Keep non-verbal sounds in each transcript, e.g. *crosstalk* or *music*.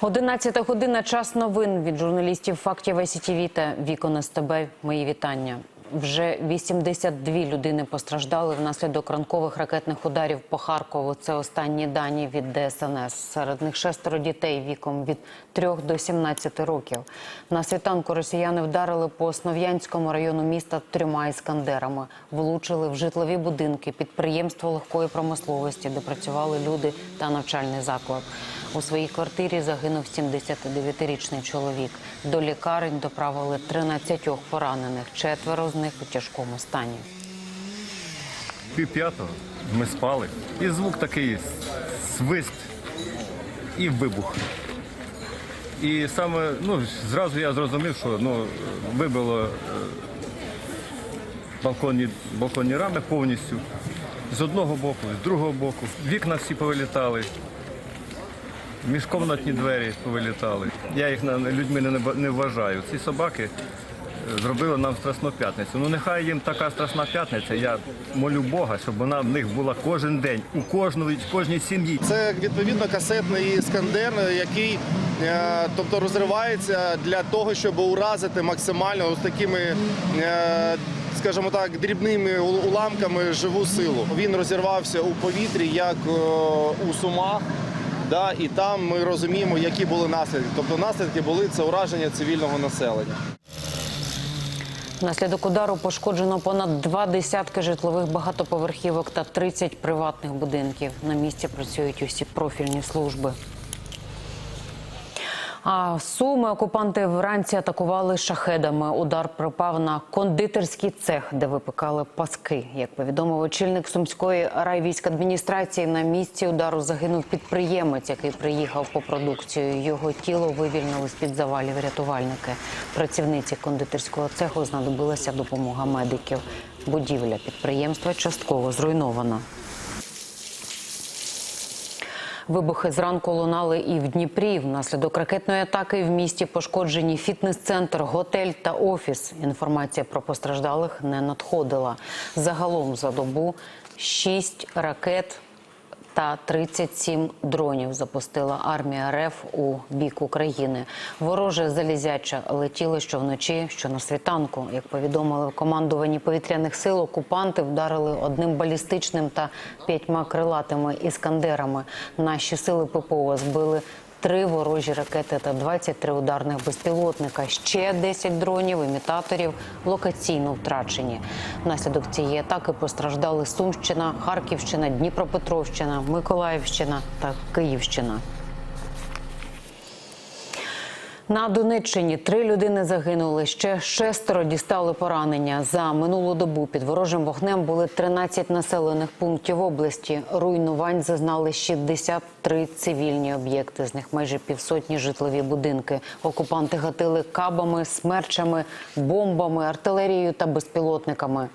11 година. Час новин від журналістів фактів СІТВ та вікон СТБ. Мої вітання. Вже 82 людини постраждали внаслідок ранкових ракетних ударів по Харкову. Це останні дані від ДСНС. Серед них шестеро дітей віком від 3 до 17 років. На світанку росіяни вдарили по Основ'янському району міста трьома іскандерами. Влучили в житлові будинки, підприємство легкої промисловості, де працювали люди та навчальний заклад. У своїй квартирі загинув 79-річний чоловік. До лікарень доправили 13 поранених. Четверо з них у тяжкому стані. Пів п'ятого ми спали. І звук такий свист і вибух. І саме, ну, зразу я зрозумів, що ну, вибило е, балконні, балконні рами повністю. З одного боку, з другого боку. Вікна всі повилітали. Міжкомнатні двері повилітали. Я їх людьми не, вважаю. Ці собаки зробили нам страсну п'ятницю. Ну нехай їм така страсна п'ятниця. Я молю Бога, щоб вона в них була кожен день, у кожної, кожній сім'ї. Це відповідно касетний іскандер, який е, тобто розривається для того, щоб уразити максимально ось такими. е, Скажімо так, дрібними уламками живу силу. Він розірвався у повітрі, як е, у Сумах, да, і там ми розуміємо, які були наслідки. Тобто наслідки були це ураження цивільного населення. Внаслідок удару пошкоджено понад два десятки житлових багатоповерхівок та 30 приватних будинків. На місці працюють усі профільні служби. А суми окупанти вранці атакували шахедами. Удар припав на кондитерський цех, де випекали паски. Як повідомив очільник сумської райвійськадміністрації, на місці удару загинув підприємець, який приїхав по продукцію. Його тіло вивільнили з під завалів рятувальники. Працівниці кондитерського цеху знадобилася допомога медиків. Будівля підприємства частково зруйнована. Вибухи зранку лунали і в Дніпрі. Внаслідок ракетної атаки в місті пошкоджені фітнес-центр, готель та офіс. Інформація про постраждалих не надходила. Загалом за добу шість ракет та 37 дронів запустила армія РФ у бік України. Вороже залізяче летіло що вночі, що на світанку. Як повідомили в командуванні повітряних сил, окупанти вдарили одним балістичним та п'ятьма крилатими іскандерами. Наші сили ППО збили. Три ворожі ракети та 23 ударних безпілотника. Ще 10 дронів, імітаторів локаційно втрачені. Внаслідок цієї атаки постраждали Сумщина, Харківщина, Дніпропетровщина, Миколаївщина та Київщина. На Донеччині три людини загинули. Ще шестеро дістали поранення. За минулу добу під ворожим вогнем були 13 населених пунктів області. Руйнувань зазнали 63 цивільні об'єкти. З них майже півсотні житлові будинки. Окупанти гатили кабами, смерчами, бомбами, артилерією та безпілотниками.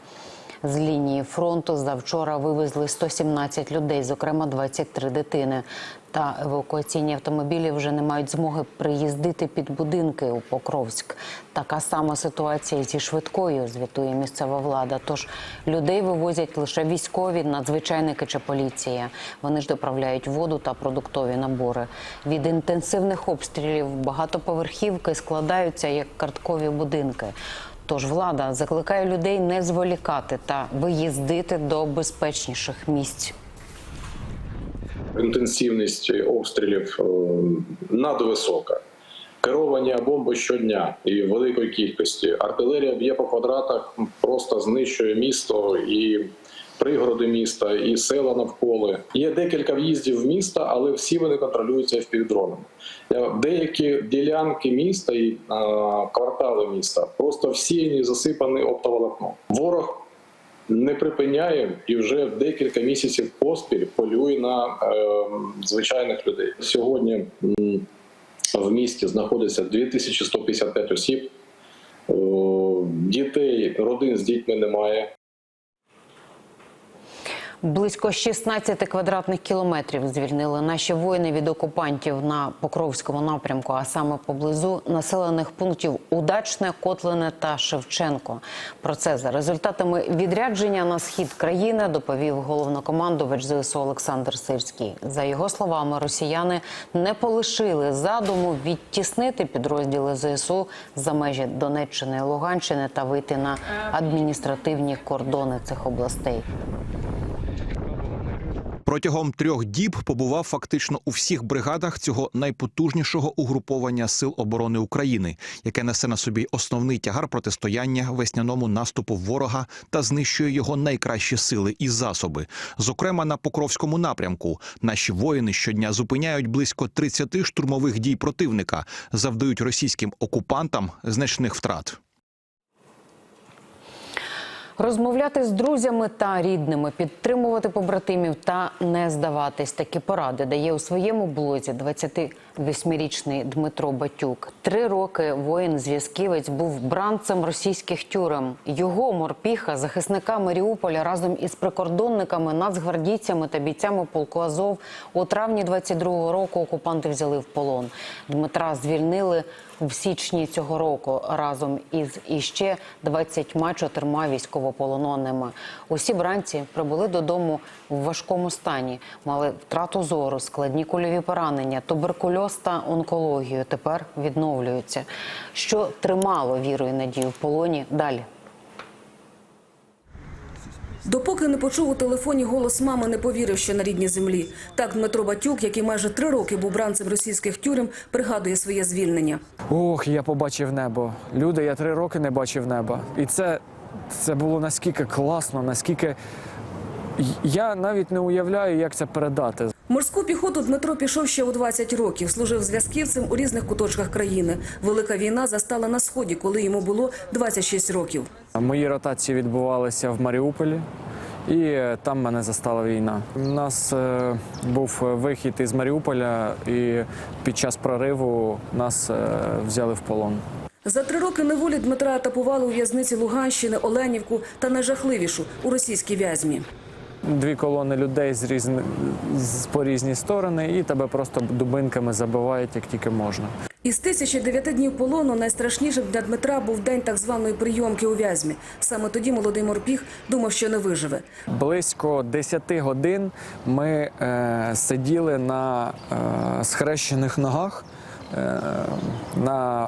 З лінії фронту завчора вивезли 117 людей, зокрема 23 дитини. Та евакуаційні автомобілі вже не мають змоги приїздити під будинки у Покровськ. Така сама ситуація зі швидкою, звітує місцева влада. Тож людей вивозять лише військові, надзвичайники чи поліція. Вони ж доправляють воду та продуктові набори. Від інтенсивних обстрілів багатоповерхівки складаються як карткові будинки. Тож влада закликає людей не зволікати та виїздити до безпечніших місць. інтенсивність обстрілів е, надвисока. Керування бомби щодня і великої кількості. Артилерія б'є по квадратах, просто знищує місто і пригороди міста, і села навколо. Є декілька в'їздів в місто, але всі вони контролюються впівдронами. Деякі ділянки міста і а, квартали міста просто всіяні засипані оптоволокном. Ворог не припиняє і вже декілька місяців поспіль полює на е, звичайних людей. Сьогодні в місті знаходиться 2155 осіб. О, Дітей, родин з дітьми немає. Близько 16 квадратних кілометрів звільнили наші воїни від окупантів на Покровському напрямку, а саме поблизу населених пунктів Удачне, Котлине та Шевченко. Про це за результатами відрядження на схід країни доповів головнокомандувач ЗСУ Олександр Сирський. За його словами, росіяни не полишили задуму відтіснити підрозділи ЗСУ за межі Донеччини Луганщини та вийти на адміністративні кордони цих областей. Протягом трьох діб побував фактично у всіх бригадах цього найпотужнішого угруповання сил оборони України, яке несе на собі основний тягар протистояння весняному наступу ворога та знищує його найкращі сили і засоби. Зокрема, на Покровському напрямку наші воїни щодня зупиняють близько 30 штурмових дій противника, завдають російським окупантам значних втрат. Розмовляти з друзями та рідними, підтримувати побратимів та не здаватись. Такі поради дає у своєму блозі 28-річний Дмитро Батюк. Три роки воїн-зв'язківець був бранцем російських тюрем. Його морпіха, захисника Маріуполя разом із прикордонниками, нацгвардійцями та бійцями полку Азов у травні 22-го року окупанти взяли в полон. Дмитра звільнили в січні цього року разом із іще 24 військовополоненими. Усі бранці прибули додому в важкому стані, мали втрату зору, складні кульові поранення, туберкульоз та онкологію. Тепер відновлюються. Що тримало віру і надію в полоні далі. Допоки не почув у телефоні голос мами, не повірив, що на рідній землі. Так Дмитро Батюк, який майже три роки був бранцем російських тюрем, пригадує своє звільнення. Ох, я побачив небо. Люди, я три роки не бачив неба. І це, це було наскільки класно, наскільки. Я навіть не уявляю, як це передати. Морську піхоту Дмитро пішов ще у 20 років. Служив зв'язківцем у різних куточках країни. Велика війна застала на сході, коли йому було 26 років. Мої ротації відбувалися в Маріуполі, і там мене застала війна. У нас е, був вихід із Маріуполя, і під час прориву нас е, взяли в полон. За три роки неволі Дмитра етапували у в'язниці Луганщини, Оленівку та найжахливішу у російській в'язьмі. Дві колони людей з різни, з, по різні сторони, і тебе просто дубинками забивають, як тільки можна. Із тисячі дев'яти днів полону найстрашнішим для Дмитра був день так званої прийомки у в'язьмі. Саме тоді молодий морпіг думав, що не виживе. Близько 10 годин ми е, сиділи на е, схрещених ногах е, на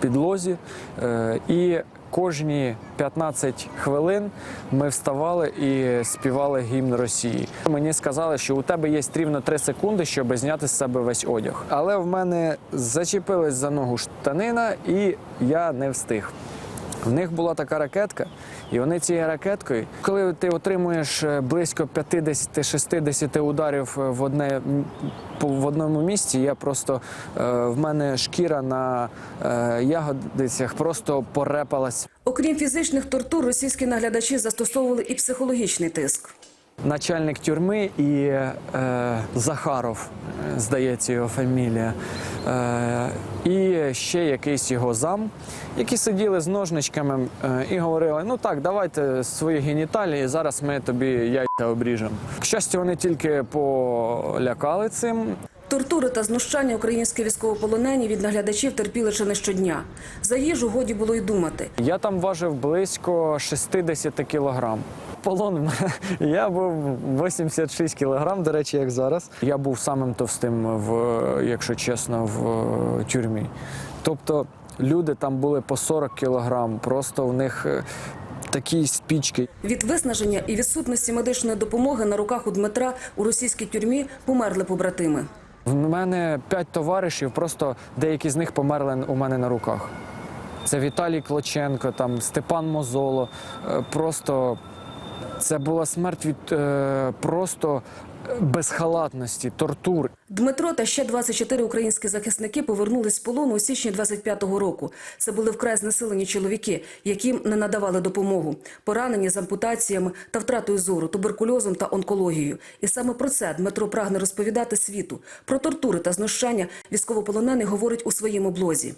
підлозі, е, і кожні 15 хвилин ми вставали і співали гімн Росії. Мені сказали, що у тебе є рівно 3 секунди, щоб зняти з себе весь одяг. Але в мене зачепилась за ногу штанина, і я не встиг. В них була така ракетка, і вони цією ракеткою, коли ти отримуєш е, близько 50-60 ударів е, в одне в одному місці, я просто е, в мене шкіра на ягодицях просто порепалась. Окрім фізичних тортур, російські наглядачі застосовували і психологічний тиск. Начальник тюрми і е, Захаров, е, здається, його фамілія, е, і ще якийсь його зам, які сиділи з ножничками е, і говорили: ну так, давайте свої геніталії, зараз ми тобі яйця обріжемо. К щастю, вони тільки полякали цим. Тортури та знущання українські військовополонені від наглядачів терпіли чи не щодня. За їжу годі було й думати. Я там важив близько 60 кілограм. Полон *laughs* я був 86 кілограм, до речі, як зараз. Я був самим товстим, в, якщо чесно, в тюрмі. Тобто люди там були по 40 кілограм, просто в них е, такі спічки. Від виснаження і відсутності медичної допомоги на руках у Дмитра у російській тюрмі померли побратими. В мене п'ять товаришів, просто деякі з них померли у мене на руках. Це Віталій Клоченко, там Степан Мозоло. Е, Просто це була смерть від е, просто безхалатності, тортур. Дмитро та ще 24 українські захисники повернулись з полону у січні 25-го року. Це були вкрай знесилені чоловіки, яким не надавали допомогу, поранені з ампутаціями та втратою зору, туберкульозом та онкологією. І саме про це Дмитро прагне розповідати світу. Про тортури та знущання військовополонений говорить у своєму блозі.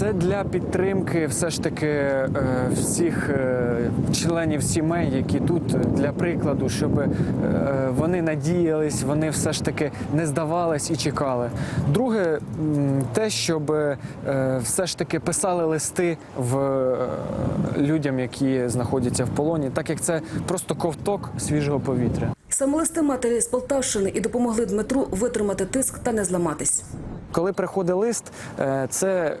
Це для підтримки все ж таки е, всіх е, членів сімей, які тут для прикладу, щоб е, вони надіялись, вони все ж таки не здавались і чекали. Друге, те, щоб все ж таки писали листи в людям, які знаходяться в полоні, так як це просто ковток свіжого повітря. Саме листи матері з Полтавщини і допомогли Дмитру витримати тиск та не зламатись. Коли приходить лист, це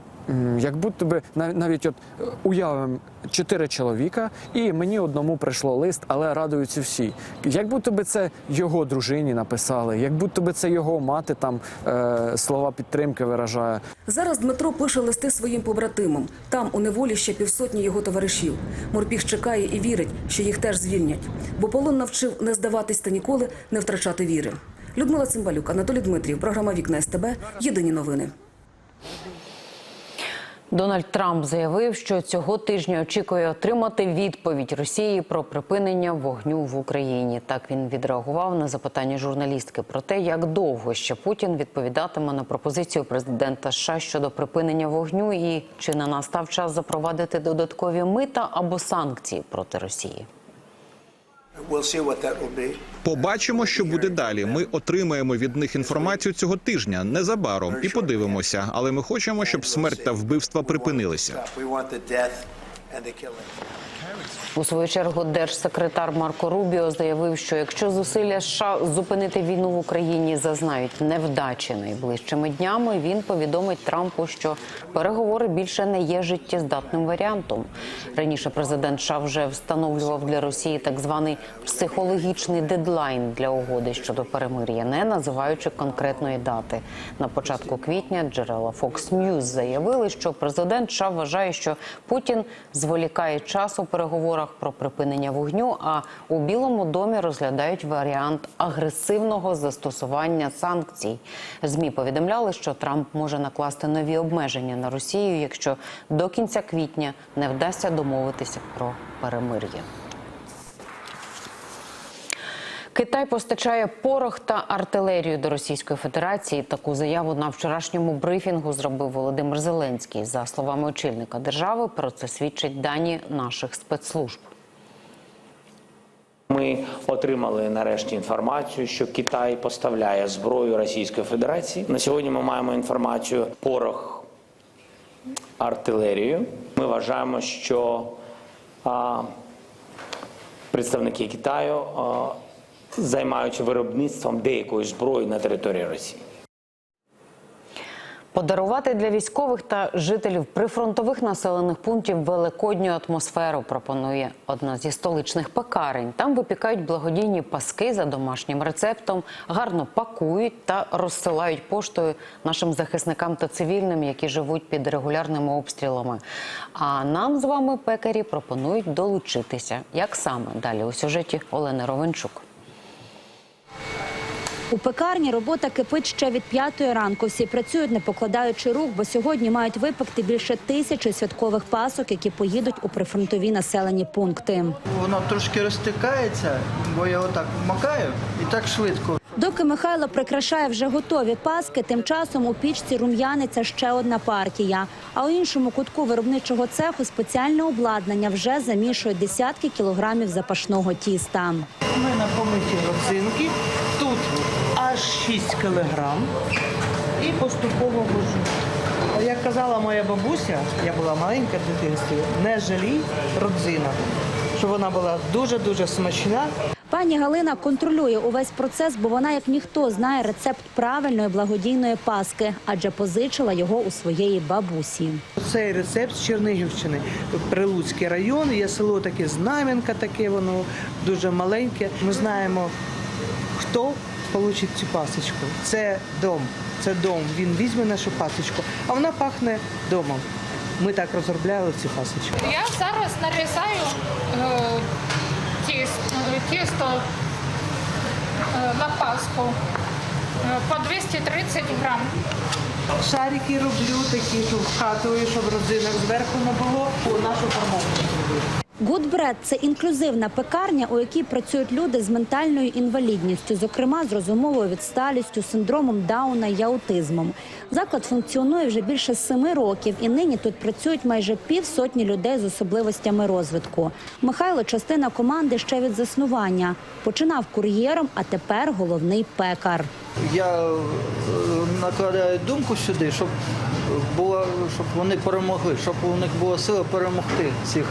як будто би нав- навіть от е, уявимо чотири чоловіка, і мені одному прийшло лист, але радуються всі. Як будто би це його дружині написали, як будто би це його мати там е, слова підтримки виражає. Зараз Дмитро пише листи своїм побратимам. Там у неволі ще півсотні його товаришів. Морпіг чекає і вірить, що їх теж звільнять, бо полон навчив не здаватись та ніколи не втрачати віри. Людмила Цимбалюк, Анатолій Дмитрів, програма Вікна СТБ. Єдині новини. Дональд Трамп заявив, що цього тижня очікує отримати відповідь Росії про припинення вогню в Україні. Так він відреагував на запитання журналістки про те, як довго ще Путін відповідатиме на пропозицію президента США щодо припинення вогню, і чи не настав час запровадити додаткові мита або санкції проти Росії. Побачимо, що буде далі. Ми отримаємо від них інформацію цього тижня незабаром і подивимося. Але ми хочемо, щоб смерть та вбивства припинилися. У свою чергу держсекретар Марко Рубіо заявив, що якщо зусилля США зупинити війну в Україні зазнають невдачі найближчими днями, він повідомить Трампу, що переговори більше не є життєздатним варіантом. Раніше президент США вже встановлював для Росії так званий психологічний дедлайн для угоди щодо перемир'я, не називаючи конкретної дати. На початку квітня джерела Fox News заявили, що президент США вважає, що Путін зволікає час у переговорах про припинення вогню. А у Білому домі розглядають варіант агресивного застосування санкцій. Змі повідомляли, що Трамп може накласти нові обмеження на Росію, якщо до кінця квітня не вдасться домовитися про перемир'я. Китай постачає порох та артилерію до Російської Федерації. Таку заяву на вчорашньому брифінгу зробив Володимир Зеленський. За словами очільника держави, про це свідчать дані наших спецслужб. Ми отримали нарешті інформацію, що Китай поставляє зброю Російської Федерації. На сьогодні ми маємо інформацію порох, артилерію. Ми вважаємо, що а, представники Китаю а, займаються виробництвом деякої зброї на території Росії. Подарувати для військових та жителів прифронтових населених пунктів великодню атмосферу пропонує одна зі столичних пекарень. Там випікають благодійні паски за домашнім рецептом, гарно пакують та розсилають поштою нашим захисникам та цивільним, які живуть під регулярними обстрілами. А нам з вами пекарі пропонують долучитися. Як саме далі у сюжеті Олени Ровенчук. У пекарні робота кипить ще від п'ятої ранку. Всі працюють, не покладаючи рук, бо сьогодні мають випекти більше тисячі святкових пасок, які поїдуть у прифронтові населені пункти. Воно трошки розтикається, бо я отак макаю і так швидко. Доки Михайло прикрашає вже готові паски, тим часом у пічці рум'яниться ще одна партія. А у іншому кутку виробничого цеху спеціальне обладнання вже замішує десятки кілограмів запашного тіста. У мене помиті родзинки, 6 кілограм і поступово вожу. Як казала моя бабуся, я була маленька в дитинстві, не жалій родзинок, щоб вона була дуже-дуже смачна. Пані Галина контролює увесь процес, бо вона, як ніхто, знає рецепт правильної благодійної паски, адже позичила його у своєї бабусі. Цей рецепт з Чернігівщини, Прилуцький район, є село таке Знам'янка, таке воно дуже маленьке. Ми знаємо, хто получить цю пасочку. Це дом. Це дом. Він візьме нашу пасочку, а вона пахне домом. Ми так розробляли цю пасочку. Я зараз нарізаю е, е, тісто е, на пасху е, по 230 грам. Шарики роблю такі, щоб вкатую, щоб родзинок зверху не було. Нашу формовку зробити. Гудбред це інклюзивна пекарня, у якій працюють люди з ментальною інвалідністю, зокрема з розумовою відсталістю, синдромом Дауна і аутизмом. Заклад функціонує вже більше семи років, і нині тут працюють майже півсотні людей з особливостями розвитку. Михайло частина команди ще від заснування. Починав кур'єром, а тепер головний пекар. Я е, накладаю думку сюди, щоб було, щоб вони перемогли, щоб у них була сила перемогти цих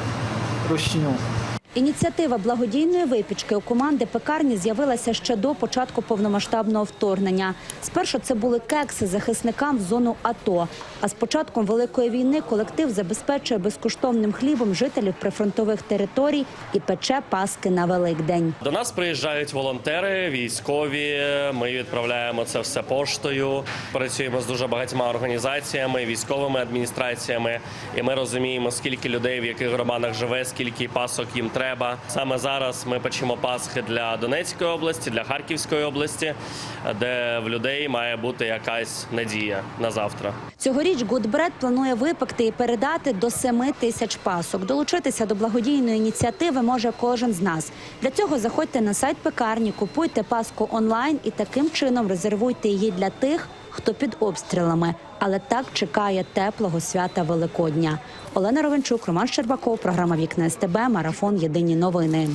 Trouxinho. Ініціатива благодійної випічки у команди пекарні з'явилася ще до початку повномасштабного вторгнення. Спершу це були кекси захисникам в зону АТО. А з початком великої війни колектив забезпечує безкоштовним хлібом жителів прифронтових територій і пече паски на Великдень. До нас приїжджають волонтери, військові. Ми відправляємо це все поштою. Працюємо з дуже багатьма організаціями, військовими адміністраціями, і ми розуміємо, скільки людей в яких громадах живе, скільки пасок їм треба. Саме зараз ми печемо пасхи для Донецької області, для Харківської області, де в людей має бути якась надія на завтра. Цьогоріч Гудбред планує випекти і передати до 7 тисяч пасок. Долучитися до благодійної ініціативи може кожен з нас. Для цього заходьте на сайт пекарні, купуйте паску онлайн і таким чином резервуйте її для тих, хто під обстрілами, але так чекає теплого свята Великодня. Олена Ровенчук, Роман Щербаков, програма Вікна СТБ, марафон Єдині новини.